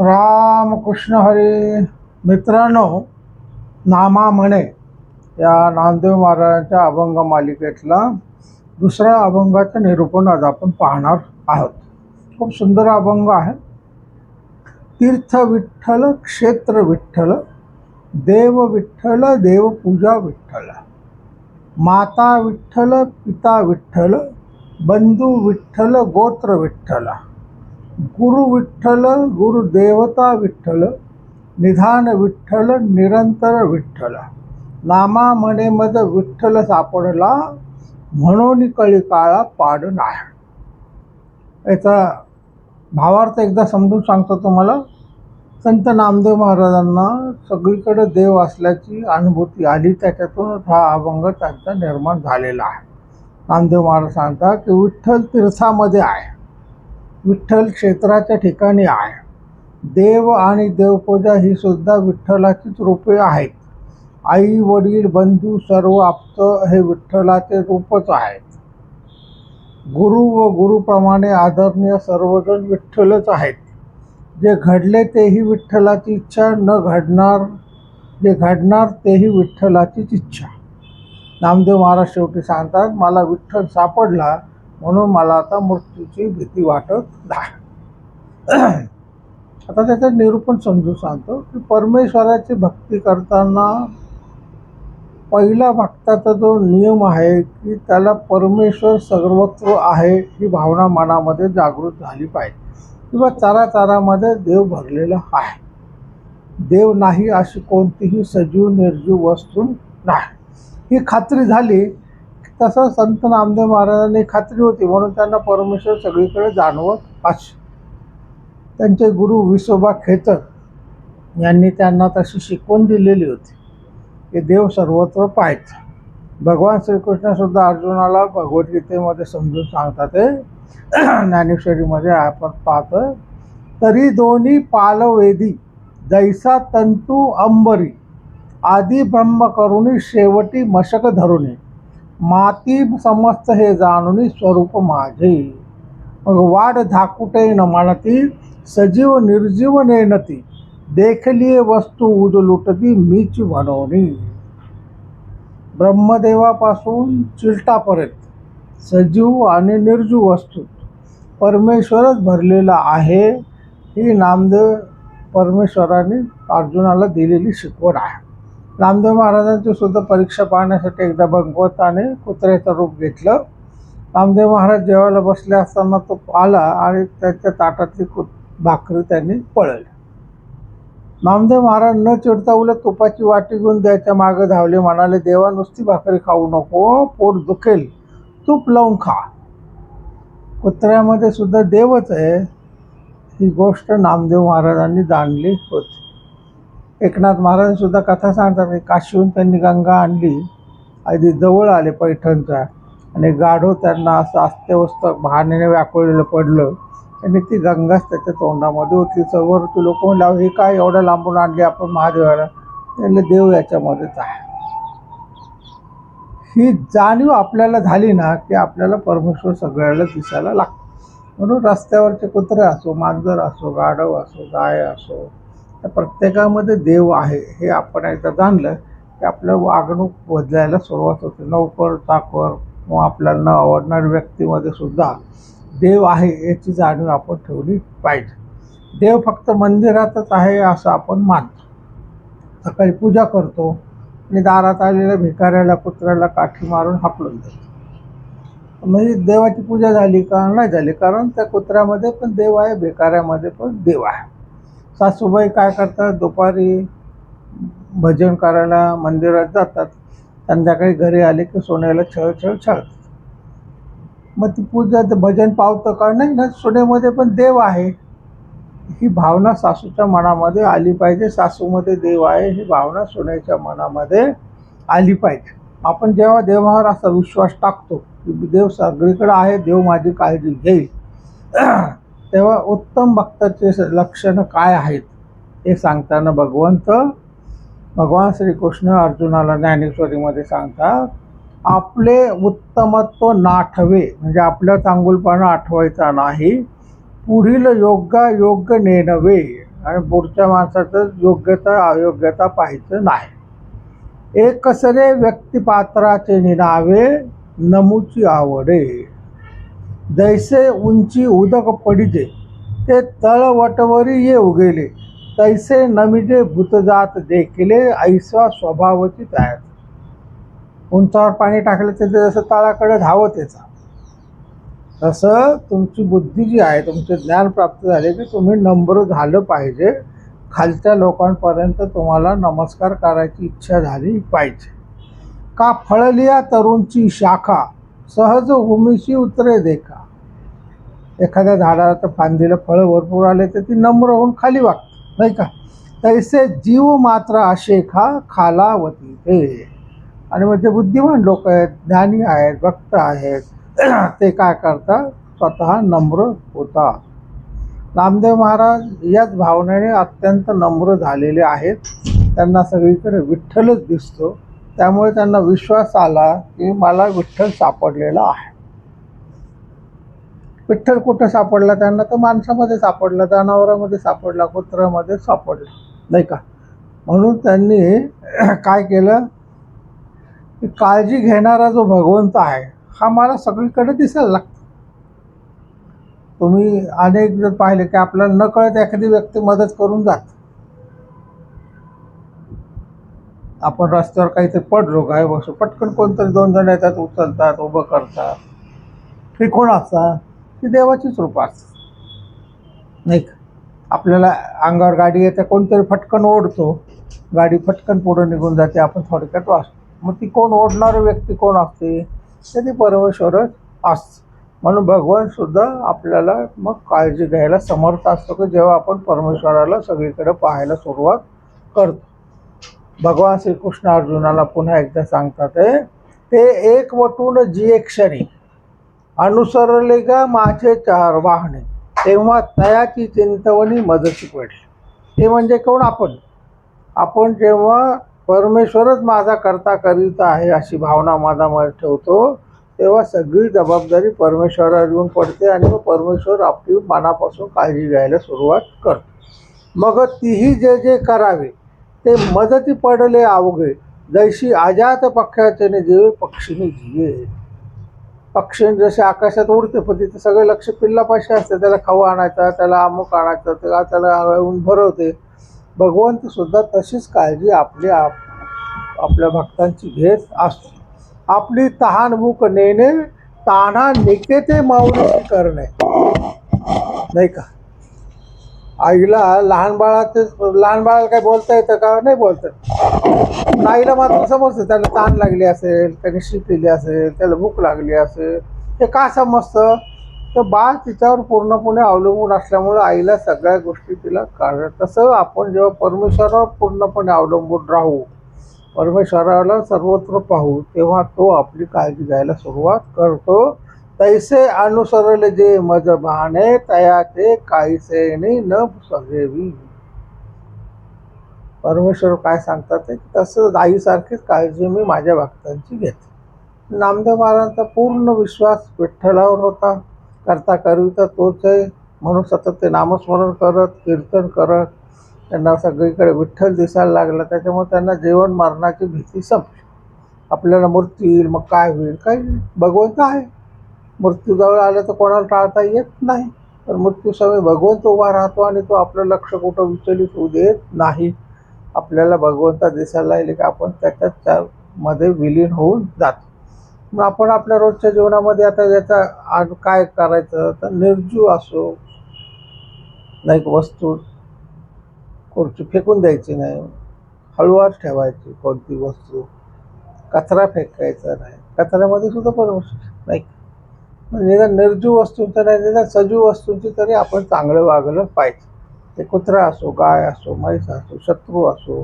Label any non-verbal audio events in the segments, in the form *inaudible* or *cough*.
रामकृष्ण हरी. मित्रांनो नामा म्हणे या नामदेव महाराजांच्या अभंग मालिकेतला दुसऱ्या अभंगाचं निरूपण आज आपण पाहणार आहोत. खूप सुंदर अभंग आहे. तीर्थ विठ्ठल क्षेत्र विठ्ठल देव विठ्ठल देवपूजा विठ्ठल माता विठ्ठल पिता विठ्ठल बंधू विठ्ठल गोत्र विठ्ठल. गुरु विठ्ठल गुरुदेवता विठ्ठल निधान विठ्ठल निरंतर विठ्ठल. नामा म्हणे मज विठ्ठल सापडला म्हणून कळी काळा पाड नाही. याचा भावार्थ एकदा समजून सांगतो तुम्हाला. संत नामदेव महाराजांना सगळीकडे देव असल्याची अनुभूती आली त्याच्यातूनच हा अभंग त्यांचा निर्माण झालेला आहे. नामदेव महाराज सांगतात की विठ्ठल तीर्थामध्ये आहे. विठ्ठल क्षेत्राच्या ठिकाणी आहे. देव आणि देवपूजा ही सुद्धा विठ्ठलाचीच रूपे आहेत. आई वडील बंधू सर्व आप्त हे विठ्ठलाचे रूपच आहेत. गुरु व गुरुप्रमाणे आदरणीय सर्वजण विठ्ठलच आहेत. जे घडले तेही विठ्ठलाची इच्छा न घडणार जे घडणार तेही विठ्ठलाचीच इच्छा. नामदेव महाराज शेवटी सांगतात मला विठ्ठल सापडला म्हणून मला आता मृत्यूची भीती वाटत नाही. *clears throat* आता त्याचं निरूपण समजून सांगतो की परमेश्वराची भक्ती करताना पहिला भक्ताचा जो नियम आहे की त्याला परमेश्वर सर्वत्र आहे ही भावना मनामध्ये जागृत झाली पाहिजे. किंवा चाराचारामध्ये देव भरलेला आहे. देव नाही अशी कोणतीही सजीव निर्जीव वस्तू नाही. ही खात्री झाली तसं संत नामदेव महाराजांनी खात्री होती म्हणून त्यांना परमेश्वर सगळीकडे जाणवत असे. त्यांचे गुरु विसोबा खेतर यांनी त्यांना तशी शिकवण दिलेली होती. की देव सर्वत्र पाहायचं. भगवान श्रीकृष्णसुद्धा अर्जुनाला भगवद्गीतेमध्ये समजून सांगतात ते ज्ञानेश्वरीमध्ये आपण पाहतोय. तरी दोन्ही पालवेदी जैसा तंतू अंबरी आदी ब्रह्म करुणी शेवटी मशक धरुणी. माती समस्त हे जाणून स्वरूप माझे. मग वाढ धाकुटे न म्हणती सजीव निर्जीव नेनती देखली वस्तू उद लुटती मीच म्हणवणी ब्रह्मदेवापासून चिलटापर्यंत सजीव आणि निर्जीव वस्तू परमेश्वरच भरलेला आहे ही नामदेव परमेश्वराने अर्जुनाला दिलेली शिकवण आहे. नामदेव महाराजांची सुद्धा परीक्षा पाहण्यासाठी एकदा भगवताने कुत्र्याचं रूप घेतलं. नामदेव महाराज जेवायला बसले असताना तो आला आणि त्याच्या ताटातली कुत भाकरी त्यांनी पळली नामदेव महाराज न चिडता उलट तुपाची वाटी घेऊन द्यायच्या मागे धावले. म्हणाले देवा नुसती भाकरी खाऊ नको पोट दुखेल. तूप लावून खा. कुत्र्यामध्ये सुद्धा देवच आहे. ही गोष्ट नामदेव महाराजांनी जाणली होती. एकनाथ महाराजांसुद्धा कथा सांगतात. म्हणजे की काशीहून त्यांनी गंगा आणली अगदी जवळ आले पैठणच्या. आणि गाढो त्यांना असं अस्त्यवस्त भाण्याने व्याकुळलेलं पडलं. आणि ती गंगाच त्याच्या तोंडामध्ये होती. समोरची लोक म्हणले हे काय एवढं लांबून आणली आपण महादेवाला? त्यांना देव याच्यामध्येच आहे. ही जाणीव आपल्याला झाली ना की आपल्याला परमेश्वर सगळ्याला दिसायला लागतो. म्हणून रस्त्यावरचे कुत्रे असो मांजर असो गाढव असो गाय असो त्या प्रत्येकामध्ये देव आहे हे आपण एकदा जाणलं की आपलं वागणूक बदलायला सुरुवात होते. नोकर चाकर किंवा आपल्याला न आवडणाऱ्या व्यक्तीमध्ये सुद्धा देव आहे याची जाणीव आपण ठेवली पाहिजे. देव फक्त मंदिरातच आहे असं आपण मानतो. सकाळी पूजा करतो आणि दारात आलेल्या भिकाऱ्याला कुत्र्याला काठी मारून हाकलून देतो. म्हणजे देवाची पूजा झाली का नाही झाली? कारण त्या कुत्र्यामध्ये पण देव आहे भिकाऱ्यामध्ये पण देव आहे. सासूबाई काय करतात? दुपारी भजन करायला मंदिरात जातात. संध्याकाळी घरी आले की सोन्याला छळ छळ छळतात. मग ती पूजा भजन पावतं का? नाही ना सोन्यामध्ये पण देव आहे. ही भावना सासूच्या मनामध्ये आली पाहिजे. सासूमध्ये देव आहे ही भावना सोन्याच्या मनामध्ये आली पाहिजे. आपण जेव्हा देवावर असा विश्वास टाकतो की देव सगळीकडे आहे देव माझी काळजी घेईल. तेव्हा उत्तम भक्ताचे स- लक्षणं काय आहेत हे सांगताना भगवंत भगवान श्रीकृष्ण अर्जुनाला ज्ञानेश्वरीमध्ये सांगतात आपले उत्तमत्व नाठवे म्हणजे आपलं चांगुलपणा आठवायचा नाही पुढील योग्य योग्य नेणवे आणि पुढच्या माणसाचं योग्यता अयोग्यता पाहायचं नाही. एकसरे व्यक्तिपात्राचे निनावे नमुची आवडे. जैसे उंची उदक पडिजे ते तळवटवरी ये उगेले. तैसे नमिजे भूतजात देखिले ऐसा स्वभावची तयार. उंचावर पाणी टाकलं तर ते जसं तळाकडे धावत त्याचा तसं तुमची बुद्धी जी आहे तुमचे ज्ञान प्राप्त झाले की तुम्ही नम्र झालं पाहिजे. खालच्या लोकांपर्यंत तुम्हाला नमस्कार करायची इच्छा झाली पाहिजे. का फळलिया तरुणची शाखा सहज भूमीशी उतरे देखा. एखाद्या झाडाला तर फांदीला फळं भरपूर आले तर ती नम्र होऊन खाली वागते नाही का? तैसे जीव मात्र अशेखा खालावती ते आणि म्हणजे बुद्धिमान लोक आहेत ज्ञानी आहेत भक्त आहेत ते काय करतात? स्वतः नम्र होतात. नामदेव महाराज याच भावनेने अत्यंत नम्र झालेले आहेत. त्यांना सगळीकडे विठ्ठलच दिसतो. त्यामुळे त्यांना विश्वास आला की मला विठ्ठल सापडलेला आहे. विठ्ठल कुठं सापडला? त्यांना तर माणसामध्ये सापडला जनावरामध्ये सापडला कुत्र्यामध्ये सापडला नाही का? म्हणून त्यांनी *clears throat* काय केलं? की काळजी घेणारा जो भगवंत आहे हा मला सगळीकडे दिसायला लागतो. तुम्ही अनेक जर पाहिले की आपल्याला न कळत एखादी व्यक्ती मदत करून जात. आपण रस्त्यावर काहीतरी पडलो काय बसू पटकन कोणतरी दोन जण येतात उचलतात उभं करतात. हे कोण असतात ती देवाचीच रूप असतात नाही का? आपल्याला अंगावर गाडी येते कोणतरी फटकन ओढतो. गाडी फटकन पुढं निघून जाते आपण थोडक्यात वाचतो. मग ती कोण ओढणारी व्यक्ती कोण असते? तर ती परमेश्वरच असते म्हणून भगवानसुद्धा आपल्याला मग काळजी घ्यायला समर्थ असतो की जेव्हा आपण परमेश्वराला सगळीकडे पाहायला सुरुवात करतो. भगवान श्रीकृष्ण अर्जुनाला पुन्हा एकदा सांगतात आहे, ते एक वटून जी क्षणी अनुसरले ग माझे चार वाहने तेव्हा तयाची चिंतवणी मदती पडली. ते म्हणजे कोण? आपण. आपण जेव्हा परमेश्वरच माझा करता करीत आहे अशी भावना माझ्यामध्ये ठेवतो तेव्हा सगळी जबाबदारी परमेश्वरावर येऊन पडते आणि मग परमेश्वर आपली मनापासून काळजी घ्यायला सुरुवात करतो. मग तीही जे जे करावे ते मदती पडले अवघे. जैशी अजात पक्षाचे जीवे पक्षीने जिये. पक्षी जसे आकाशात उडते पण तिथे सगळे लक्ष पिल्लापाशी असते. त्याला खाऊ आणायचा त्याला अमुक आणायचं त्याला त्याला येऊन भरवते. भगवंत सुद्धा तशीच काळजी आपली आप आपल्या भक्तांची घेत असतो. आपली तहान भूक नेणे ताना निकेते माऊली करणे. नाही का? आईला लहान बाळाचे लहान बाळाला काय बोलता येतं का? नाही बोलतं. आईला मात्र समजतं त्याला ताण लागली असेल त्याने शिकलेली असेल त्याला भूक लागली असेल ते का समजतं? तर बाळ तिच्यावर पूर्णपणे अवलंबून असल्यामुळे आईला सगळ्या गोष्टी तिला कारण तसं आपण जेव्हा परमेश्वरावर पूर्णपणे अवलंबून राहू परमेश्वराला सर्वत्र पाहू तेव्हा तो आपली काळजी घ्यायला सुरुवात करतो. तैसे अनुसरले जे मज तया तयाचे काहीसे न सगेवी परमेश्वर काय सांगतात ते? तसं आईसारखीच काळजी मी माझ्या भक्तांची घेते. नामदेव महाराजांचा पूर्ण विश्वास विठ्ठलावर होता. करता करविता तोच आहे. म्हणून सतत ते नामस्मरण करत कीर्तन करत त्यांना सगळीकडे विठ्ठल दिसायला लागला. त्याच्यामुळे त्यांना जीवन मरणाची भीती संपली. आपल्याला मृत्यू येईल मग काय होईल? काही भगवंत आहे. मृत्यूजवळ आलं तर कोणाला टाळता येत नाही. तर मृत्यू समय भगवंत उभा राहतो आणि तो आपलं लक्ष कुठं विचलित होऊ देत नाही. आपल्याला भगवंता दिसायला लागले की आपण त्याच्यात त्यामध्ये विलीन होऊन जातो. मग आपण आपल्या रोजच्या जीवनामध्ये आता याचा आज काय करायचं? तर निर्जू असो नाही वस्तू खुर्ची फेकून द्यायची नाही. हळूवार ठेवायची कोणती वस्तू. कचरा फेकायचा नाही. कचऱ्यामध्ये सुद्धा परमेश्वर नाही. म्हणजे निदान निर्जीव वस्तूंचं नाही निदान सजीव वस्तूंची तरी आपण चांगलं वागलं पाहिजे. ते कुत्रा असो गाय असो म्हैस असो शत्रू असो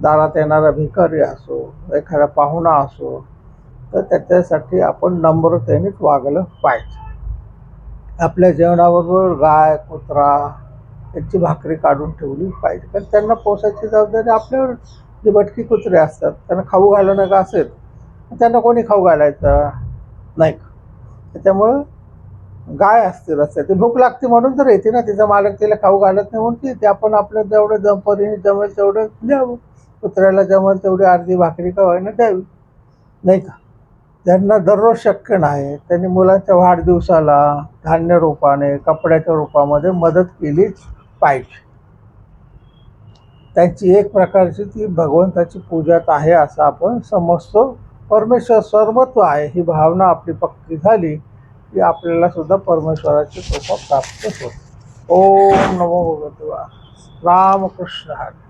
दारात येणारा भिकारी असो एखादा पाहुणा असो तर त्याच्यासाठी आपण नम्रतेनेच वागलं पाहिजे. आपल्या जेवणाबरोबर गाय कुत्रा यांची भाकरी काढून ठेवली पाहिजे. कारण त्यांना पोसायची जबाबदारी आपल्यावर जे भटकी कुत्रे असतात त्यांना खाऊ घालणं का असेल? त्यांना कोणी खाऊ घालायचं? नाही का? त्याच्यामुळं गाय असते रस्त्यात. ती भूक लागते म्हणून तर येते ना. तिचा मालक तिला खाऊ घालत नाही म्हणून ती ते आपण आपल्या जेवढं जम जमेल तेवढं द्यावं. कुत्र्याला जमेल तेवढी अर्धी भाकरी का होईना द्यावी. नाही का? त्यांना दररोज शक्य नाही. त्यांनी मुलांच्या वाढदिवसाला धान्य रूपाने कपड्याच्या रूपामध्ये मदत केलीच पाहिजे. त्यांची एक प्रकारची ती भगवंताची पूजात आहे असं आपण समजतो. परमेश्वर सर्वत्व आहे ही भावना आपली पक्की झाली की आपल्याला सुद्धा परमेश्वराची कृपा प्राप्त होते. ओम नमो भगवते रामकृष्ण हरी.